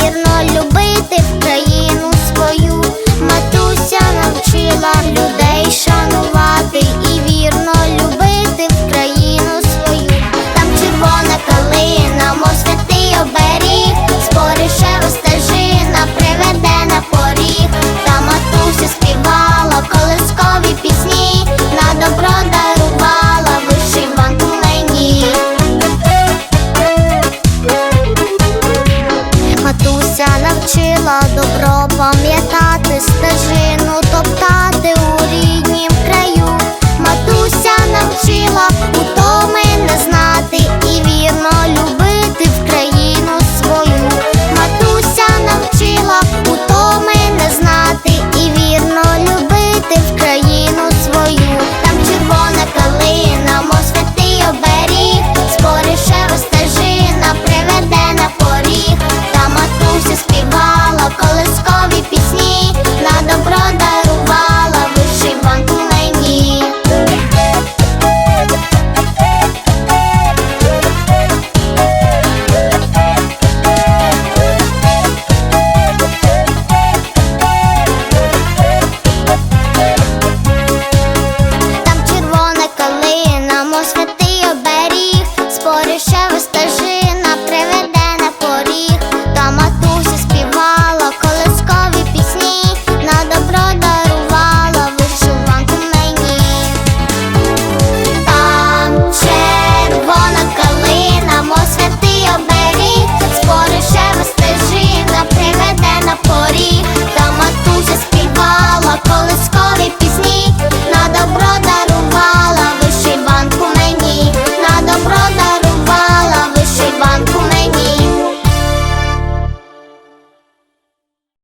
вірно любити в країну. вчила добро пам'ятати стежину. тобто